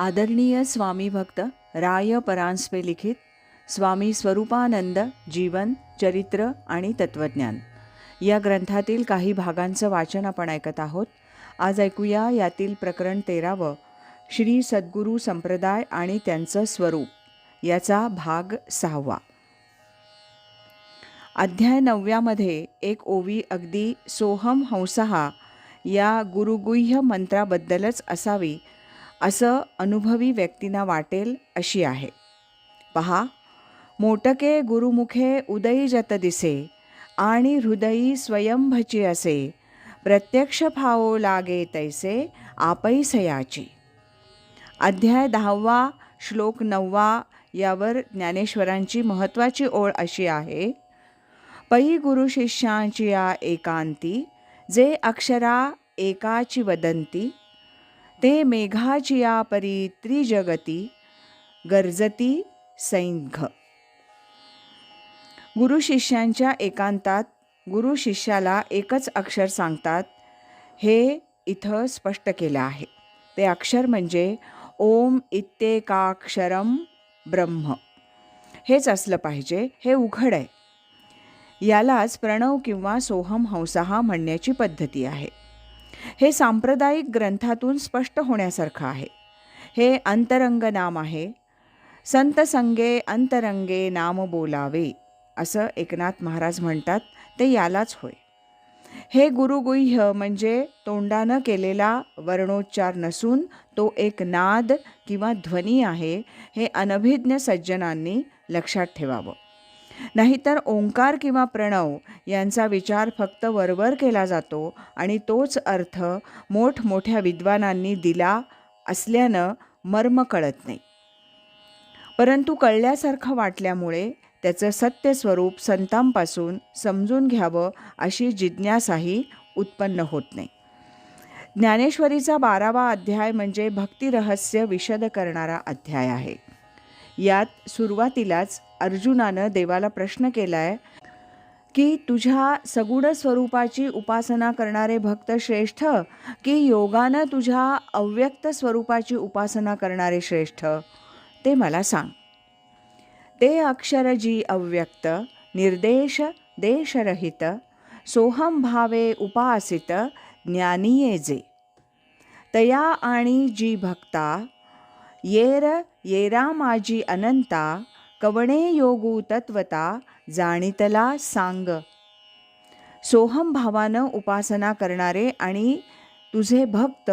आदरणीय स्वामी भक्त राय परांजपे लिखित स्वामी स्वरूपानंद जीवन चरित्र आणि तत्वज्ञान. या ग्रंथातील काही भागांचं वाचन आपण ऐकत आहोत. आज ऐकूया यातील प्रकरण तेरावं श्री सद्गुरू संप्रदाय आणि त्यांचं स्वरूप. याचा भाग सहावा. अध्याय नवव्यामध्ये एक ओवी अगदी सोहम हंसहा या गुरुगुह्य मंत्राबद्दलच असावी असं अनुभवी व्यक्तींना वाटेल अशी आहे. पहा मोटके गुरुमुखे उदयी जत दिसे आणि हृदयी स्वयंभची असे प्रत्यक्ष फावो लागे तैसे आपैसयाची अध्याय दहावा श्लोक नववा यावर ज्ञानेश्वरांची महत्त्वाची ओळ अशी आहे. पै गुरु शिष्यांची या एकांती जे अक्षरा एकाची वदंती ते मेघाची परी त्रिजगती गरजती सैंघ गुरु शिष्यांच्या एकांतात गुरु शिष्याला एकच अक्षर सांगतात हे इथं स्पष्ट केलं आहे. ते अक्षर म्हणजे ओम इत्येकाक्षरम ब्रह्म. हेच असलं पाहिजे हे उघड आहे. यालाच प्रणव किंवा सोहम हंसाहा म्हणण्याची पद्धती आहे. हे सांप्रदायिक ग्रंथातून स्पष्ट होण्यासारखं आहे. हे अंतरंग नाम आहे. संत संगे अंतरंगे नाम बोलावे असं एकनाथ महाराज म्हणतात ते यालाच होय. हे गुरुगुह्य म्हणजे तोंडानं केलेला वर्णोच्चार नसून तो एक नाद किंवा ध्वनी आहे हे अनभिज्ञ सज्जनांनी लक्षात ठेवावं. नाहीतर ओंकार किंवा प्रणव यांचा विचार फक्त वरवर केला जातो आणि तोच अर्थ मोठमोठ्या विद्वानांनी दिला असल्यानं मर्म कळत नाही. परंतु कळल्यासारखं वाटल्यामुळे त्याचं सत्य स्वरूप संतांपासून समजून घ्यावं अशी जिज्ञासाही उत्पन्न होत नाही. ज्ञानेश्वरीचा बारावा अध्याय म्हणजे भक्तिरहस्य विशद करणारा अध्याय आहे. यात सुरुवातीलाच अर्जुनानं देवाला प्रश्न केला आहे की तुझ्या सगुण स्वरूपाची उपासना करणारे भक्त श्रेष्ठ? की योगानं तुझ्या अव्यक्त स्वरूपाची उपासना करणारे श्रेष्ठ? ते मला सांग. ते अक्षर जी अव्यक्त निर्देश देशरहित सोहम भावे उपासित ज्ञानीये जे. तया आणि जी भक्ता येर येरा माझी अनंता कवणे योगू तत्वता जाणीतला सांग. सोहम भावानं उपासना करणारे आणि तुझे भक्त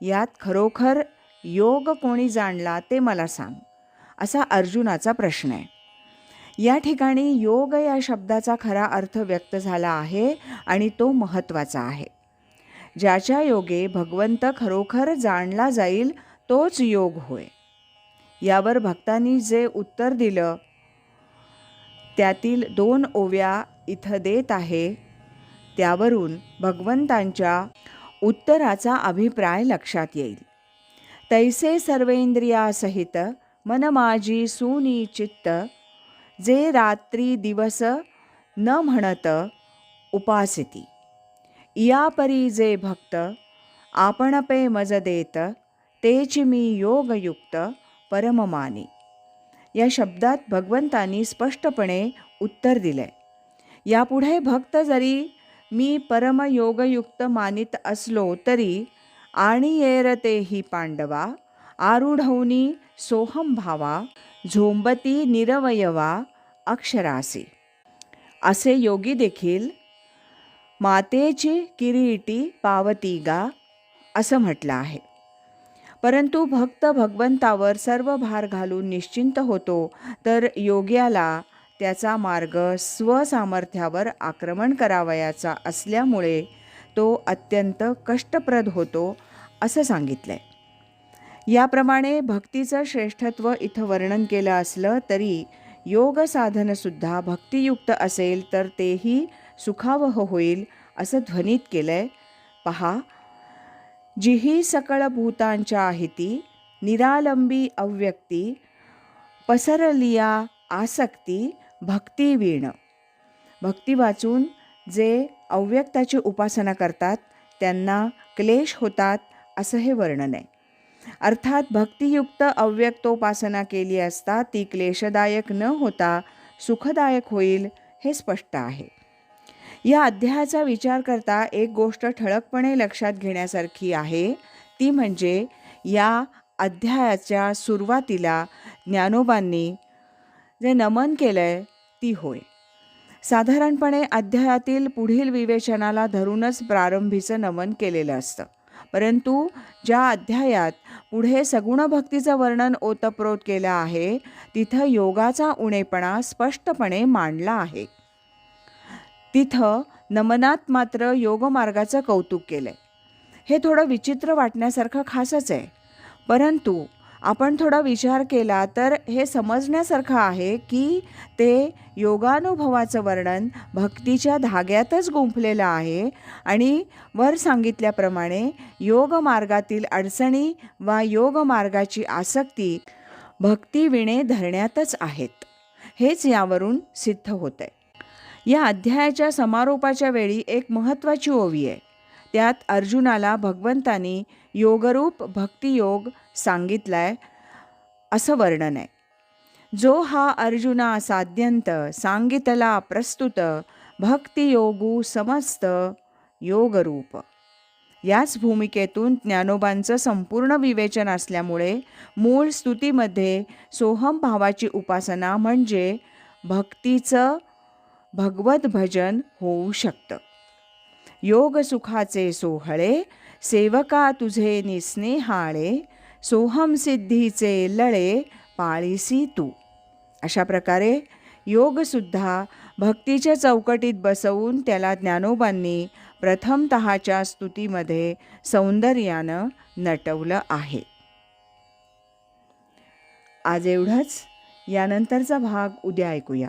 यात खरोखर योग कोणी जाणला ते मला सांग असा अर्जुनाचा प्रश्न आहे. या ठिकाणी योग या शब्दाचा खरा अर्थ व्यक्त झाला आहे आणि तो महत्त्वाचा आहे. ज्याच्या योगे भगवंत खरोखर जाणला जाईल तोच योग होय. यावर भक्तांनी जे उत्तर दिलं त्यातील दोन ओव्या इथं देत आहे. त्यावरून भगवंतांच्या उत्तराचा अभिप्राय लक्षात येईल. तैसे सर्वेंद्रियासहित मन माझी सुनी चित्त जे रात्री दिवस न म्हणत उपासिती. यापरी जे भक्त आपणपे मज देत तेच मी योगयुक्त परममानी. या शब्दात भगवंतांनी स्पष्टपणे उत्तर दिले. यापुढे भक्त जरी मी परमयोगयुक्त मानित असलो तरी आणि येरते ही पांडवा आरूढवनी सोहम भावा झोंबती निरवयवा अक्षरासी. असे योगी देखील मातेची किरीटी पावतीगा असं म्हटलं आहे. परंतु भक्त भगवंतावर सर्व भार घालून निश्चिंत होतो तर योग्याला त्याचा मार्ग स्वसामर्थ्यावर आक्रमण करावयाचा असल्यामुळे तो अत्यंत कष्टप्रद होतो असं सांगितलं आहे याप्रमाणे भक्तीचं श्रेष्ठत्व इथं वर्णन केलं असलं तरी योग साधनसुद्धा भक्तियुक्त असेल तर तेही सुखावह होईल असं ध्वनित केलं आहे पहा जिही सकळ भूतांच्या ती निरालंबी अव्यक्ती पसरलिया आसक्ती भक्ती वीण. भक्ती वाचून जे अव्यक्ताची उपासना करतात त्यांना क्लेश होतात असं हे वर्णन आहे. अर्थात भक्तियुक्त अव्यक्तोपासना केली असता ती क्लेशदायक न होता सुखदायक होईल हे स्पष्ट आहे. या अध्यायाचा विचार करता एक गोष्ट ठळकपणे लक्षात घेण्यासारखी आहे. ती म्हणजे या अध्यायाच्या सुरुवातीला ज्ञानोबांनी जे नमन केलं आहे ती होय. साधारणपणे अध्यायातील पुढील विवेचनाला धरूनच प्रारंभीचं नमन केलेलं असतं. परंतु ज्या अध्यायात पुढे सगुण भक्तीचं वर्णन ओतप्रोत केलं आहे तिथं योगाचा उणेपणा स्पष्टपणे मांडला आहे. तिथं नमनात मात्र योगमार्गाचं कौतुक केलं हे थोडं विचित्र वाटण्यासारखं खासच आहे. परंतु आपण थोडा विचार केला तर हे समजण्यासारखं आहे की ते योगानुभवाचं वर्णन भक्तीच्या धाग्यातच गुंफलेलं आहे आणि वर सांगितल्याप्रमाणे योगमार्गातील अडचणी वा योगमार्गाची आसक्ती भक्तीविणे धरण्यातच आहेत. हेच यावरून सिद्ध होतं आहे या अध्यायाच्या समारोपाच्या वेळी एक महत्त्वाची ओवी आहे. त्यात अर्जुनाला भगवंतानी योगरूप भक्तियोग सांगितलाय असं वर्णन आहे. जो हा अर्जुना साध्यंत सांगितला प्रस्तुत भक्तियोगू समस्त योगरूप. याच भूमिकेतून ज्ञानोबांचं संपूर्ण विवेचन असल्यामुळे मूळ स्तुतीमध्ये सोहम भावाची उपासना म्हणजे भक्तीचं भगवत भजन होऊ शकतं. योग सुखाचे सोहळे सेवका तुझे निस्नेहाळे सोहम सिद्धीचे लळे पाळीसी तू. अशा प्रकारे योगसुद्धा भक्तीच्या चौकटीत बसवून त्याला ज्ञानोबांनी प्रथमतःच्या स्तुतीमध्ये सौंदर्यानं नटवलं आहे. आज एवढंच. यानंतरचा भाग उद्या ऐकूया.